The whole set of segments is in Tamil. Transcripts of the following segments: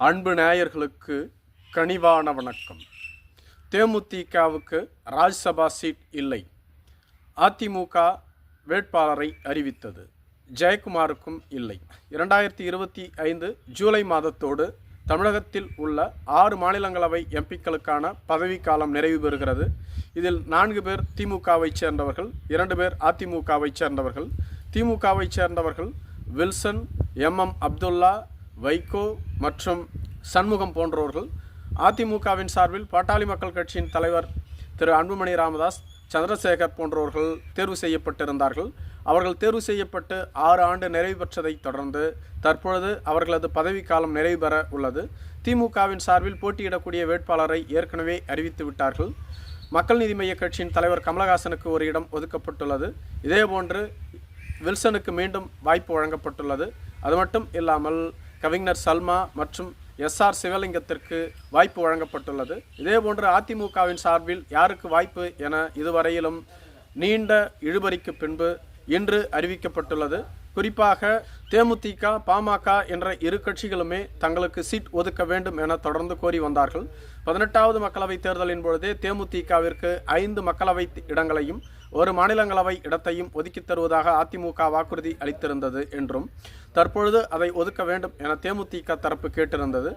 அன்பு நேயர்களுக்கு கனிவான வணக்கம். தேமுதிகவுக்கு ராஜ்சபா சீட் இல்லை. அதிமுக வேட்பாளரை அறிவித்தது. ஜெயக்குமாருக்கும் இல்லை. இரண்டாயிரத்தி இருபத்தி ஐந்து ஜூலை மாதத்தோடு தமிழகத்தில் உள்ள ஆறு மாநிலங்களவை எம்பிக்களுக்கான பதவிக்காலம் நிறைவு பெறுகிறது. இதில் நான்கு பேர் திமுகவைச் சேர்ந்தவர்கள் இரண்டு பேர் அதிமுகவைச் சேர்ந்தவர்கள். திமுகவைச் சேர்ந்தவர்கள் வில்சன் எம்எம் அப்துல்லா வைகோ மற்றும் சண்முகம் போன்றவர்கள் அதிமுகவின் சார்பில் பாட்டாளி மக்கள் கட்சியின் தலைவர் திரு அன்புமணி ராமதாஸ் சந்திரசேகர் போன்றவர்கள் தேர்வு செய்யப்பட்டிருந்தார்கள். அவர்கள் தேர்வு செய்யப்பட்டு ஆறு ஆண்டு நிறைவு பெற்றதைத் தொடர்ந்து தற்பொழுது அவர்களது பதவிக்காலம் நிறைவு பெற உள்ளது. திமுகவின் சார்பில் போட்டியிடக்கூடிய வேட்பாளரை ஏற்கனவே அறிவித்து விட்டார்கள். மக்கள் நீதி மய்ய கட்சியின் தலைவர் கமலஹாசனுக்கு ஒரு இடம் ஒதுக்கப்பட்டுள்ளது. இதேபோன்று வில்சனுக்கு மீண்டும் வாய்ப்பு வழங்கப்பட்டுள்ளது. அது மட்டும் இல்லாமல் கவிஞர் சல்மா மற்றும் எஸ்ஆர் சிவலிங்கத்திற்கு வாய்ப்பு வழங்கப்பட்டுள்ளது. இதேபோன்று அதிமுகவின் சார்பில் யாருக்கு வாய்ப்பு என இதுவரையிலும் நீண்ட இழுபறிக்கு பின்பு இன்று அறிவிக்கப்பட்டுள்ளது. குறிப்பாக தேமுதிக பாமக என்ற இரு கட்சிகளுமே தங்களுக்கு சீட் ஒதுக்க வேண்டும் என தொடர்ந்து கோரி வந்தார்கள். பதினெட்டாவது மக்களவைத் தேர்தலின் பொழுதே தேமுதிகவிற்கு ஐந்து மக்களவை இடங்களையும் ஒரு மாநிலங்களவை இடத்தையும் ஒதுக்கித் தருவதாக அதிமுக வாக்குறுதி அளித்திருந்தது என்றும் தற்பொழுது அதை ஒதுக்க வேண்டும் என தேமுதிக தரப்பு கேட்டிருந்தது.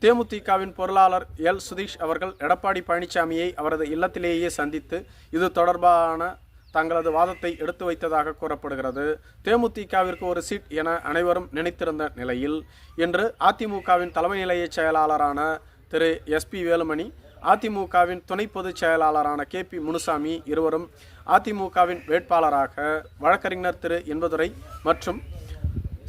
தேமுதிகவின் பொருளாளர் எல். சுதீஷ் அவர்கள் எடப்பாடி பழனிசாமியை அவரது இல்லத்திலேயே சந்தித்து இது தொடர்பான தங்களது வாதத்தை எடுத்து வைத்ததாக கூறப்படுகிறது. தேமுதிகவிற்கு ஒரு சீட் என அனைவரும் நினைத்திருந்த நிலையில் இன்று அதிமுகவின் தலைமை நிலைய செயலாளரான திரு. எஸ்பி வேலுமணி அதிமுகவின் துணை பொதுச் செயலாளரான கே பி முனுசாமி இருவரும் அதிமுகவின் வேட்பாளராக வழக்கறிஞர் திரு என்பதுரை மற்றும்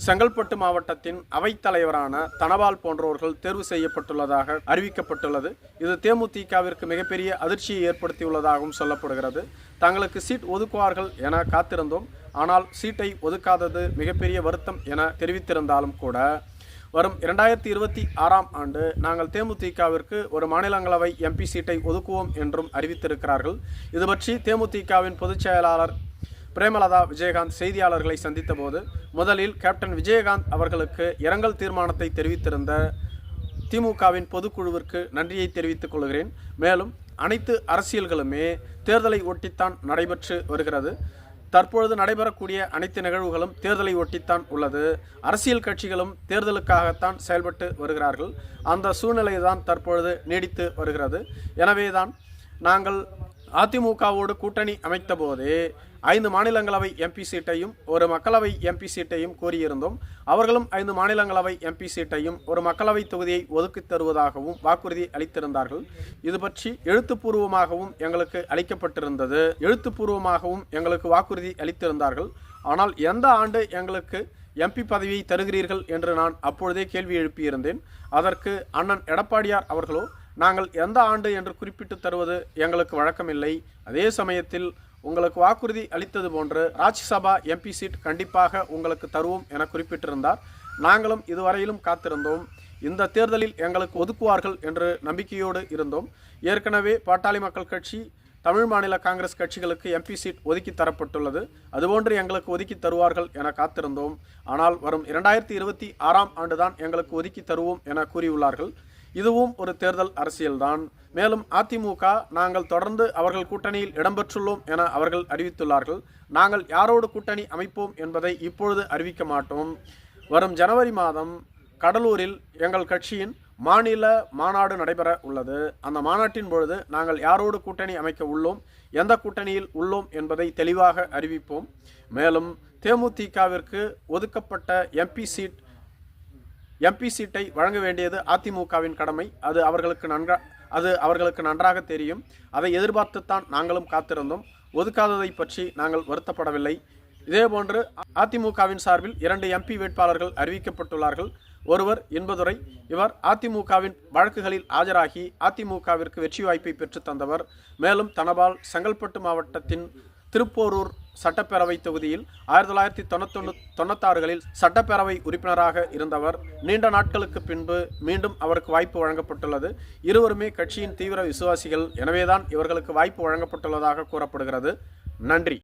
செங்கல்பட்டு மாவட்டத்தின் அவைத்தலைவரான தனபால் போன்றவர்கள் தேர்வு செய்யப்பட்டுள்ளதாக அறிவிக்கப்பட்டுள்ளது. இது தேமுதிகவிற்கு மிகப்பெரிய அதிர்ச்சியை ஏற்படுத்தியுள்ளதாகவும் சொல்லப்படுகிறது. தங்களுக்கு சீட் ஒதுக்குவார்கள் என காத்திருந்தோம். ஆனால் சீட்டை ஒதுக்காதது மிகப்பெரிய வருத்தம் என தெரிவித்திருந்தாலும் கூட வரும் இரண்டாயிரத்தி இருபத்தி ஆறாம் ஆண்டு நாங்கள் தேமுதிகவிற்கு ஒரு மாநிலங்களவை எம்பி சீட்டை ஒதுக்குவோம் என்றும் அறிவித்திருக்கிறார்கள். இது பற்றி தேமுதிகவின் பொதுச் செயலாளர் பிரேமலதா விஜயகாந்த் செய்தியாளர்களை சந்தித்தபோது முதலில் கேப்டன் விஜயகாந்த் அவர்களுக்கு இரங்கல் தீர்மானத்தை தெரிவித்திருந்த திமுகவின் பொதுக்குழுவிற்கு நன்றியை தெரிவித்துக் கொள்கிறேன். மேலும் அனைத்து அரசியல்களுமே தேர்தலை ஒட்டித்தான் நடைபெற்று வருகிறது. தற்பொழுது நடைபெறக்கூடிய அனைத்து நிகழ்வுகளும் தேர்தலை ஒட்டித்தான் உள்ளது. அரசியல் கட்சிகளும் தேர்தலுக்காகத்தான் செயல்பட்டு வருகிறார்கள். அந்த சூழ்நிலை தான் தற்பொழுது நீடித்து வருகிறது. எனவேதான் நாங்கள் அதிமுகவோடு கூட்டணி அமைத்த போதே ஐந்து மாநிலங்களவை எம்பி சீட்டையும் ஒரு மக்களவை எம்பி சீட்டையும் கோரியிருந்தோம் அவர்களும் ஐந்து மாநிலங்களவை எம்பி சீட்டையும் ஒரு மக்களவை தொகுதியை ஒதுக்கித் தருவதாகவும் வாக்குறுதி அளித்திருந்தார்கள். இது பற்றி எழுத்துப்பூர்வமாகவும் எங்களுக்கு அளிக்கப்பட்டிருந்தது. எழுத்துப்பூர்வமாகவும் எங்களுக்கு வாக்குறுதி அளித்திருந்தார்கள். ஆனால் எந்த ஆண்டு எங்களுக்கு எம்பி பதவியை தருகிறீர்கள் என்று நான் அப்பொழுதே கேள்வி எழுப்பியிருந்தேன். அதற்கு அண்ணன் எடப்பாடியார் அவர்களோ நாங்கள் எந்த ஆண்டு என்று குறிப்பிட்டு தருவது எங்களுக்கு வழக்கமில்லை. அதே சமயத்தில் உங்களுக்கு வாக்குறுதி அளித்தது போன்று ராஜ்யசபா எம்பி சீட் கண்டிப்பாக உங்களுக்கு தருவோம் என குறிப்பிட்டிருந்தார். நாங்களும் இதுவரையிலும் காத்திருந்தோம். இந்த தேர்தலில் எங்களுக்கு ஒதுக்குவார்கள் என்று நம்பிக்கையோடு இருந்தோம். ஏற்கனவே பாட்டாளி மக்கள் கட்சி தமிழ் மாநில காங்கிரஸ் கட்சிகளுக்கு எம்பி சீட் ஒதுக்கி தரப்பட்டுள்ளது. அதுபோன்று எங்களுக்கு ஒதுக்கி தருவார்கள் என காத்திருந்தோம். ஆனால் வரும் இரண்டாயிரத்தி இருபத்தி ஆறாம் ஆண்டுதான் எங்களுக்கு ஒதுக்கி தருவோம் என கூறியுள்ளார்கள். இதுவும் ஒரு தேர்தல் அரசியல்தான். மேலும் அதிமுக நாங்கள் தொடர்ந்து அவர்கள் கூட்டணியில் இடம்பெற்றுள்ளோம் என அவர்கள் அறிவித்துள்ளார்கள். நாங்கள் யாரோடு கூட்டணி அமைப்போம் என்பதை இப்பொழுது அறிவிக்க மாட்டோம். வரும் ஜனவரி மாதம் கடலூரில் எங்கள் கட்சியின் மாநில மாநாடு நடைபெற உள்ளது. அந்த மாநாட்டின் பொழுது நாங்கள் யாரோடு கூட்டணி அமைக்க உள்ளோம் எந்த கூட்டணியில் உள்ளோம் என்பதை தெளிவாக அறிவிப்போம். மேலும் தேமுதிகவிற்கு ஒதுக்கப்பட்ட எம்பி சீட் எம்பி சீட்டை வழங்க வேண்டியது அதிமுகவின் கடமை. அது அவர்களுக்கு நன்றா அது அவர்களுக்கு நன்றாக தெரியும். அதை எதிர்பார்த்துத்தான் நாங்களும் காத்திருந்தோம். ஒதுக்காததை பற்றி நாங்கள் வருத்தப்படவில்லை. இதேபோன்று அதிமுகவின் சார்பில் இரண்டு எம்பி வேட்பாளர்கள் அறிவிக்கப்பட்டுள்ளார்கள். ஒருவர் என்பதுரை இவர் அதிமுகவின் வழக்குகளில் ஆஜராகி அதிமுகவிற்கு வெற்றி வாய்ப்பை பெற்று தந்தவர். மேலும் தனபால் செங்கல்பட்டு மாவட்டத்தின் திருப்போரூர் சட்டப்பேரவை தொகுதியில் ஆயிரத்தி தொள்ளாயிரத்தி தொண்ணூத்தொன்று தொண்ணூத்தாறுகளில் சட்டப்பேரவை உறுப்பினராக இருந்தவர். நீண்ட நாட்களுக்கு பின்பு மீண்டும் அவருக்கு வாய்ப்பு வழங்கப்பட்டுள்ளது. இருவருமே கட்சியின் தீவிர விசுவாசிகள். எனவேதான் இவர்களுக்கு வாய்ப்பு வழங்கப்பட்டுள்ளதாக கூறப்படுகிறது. நன்றி.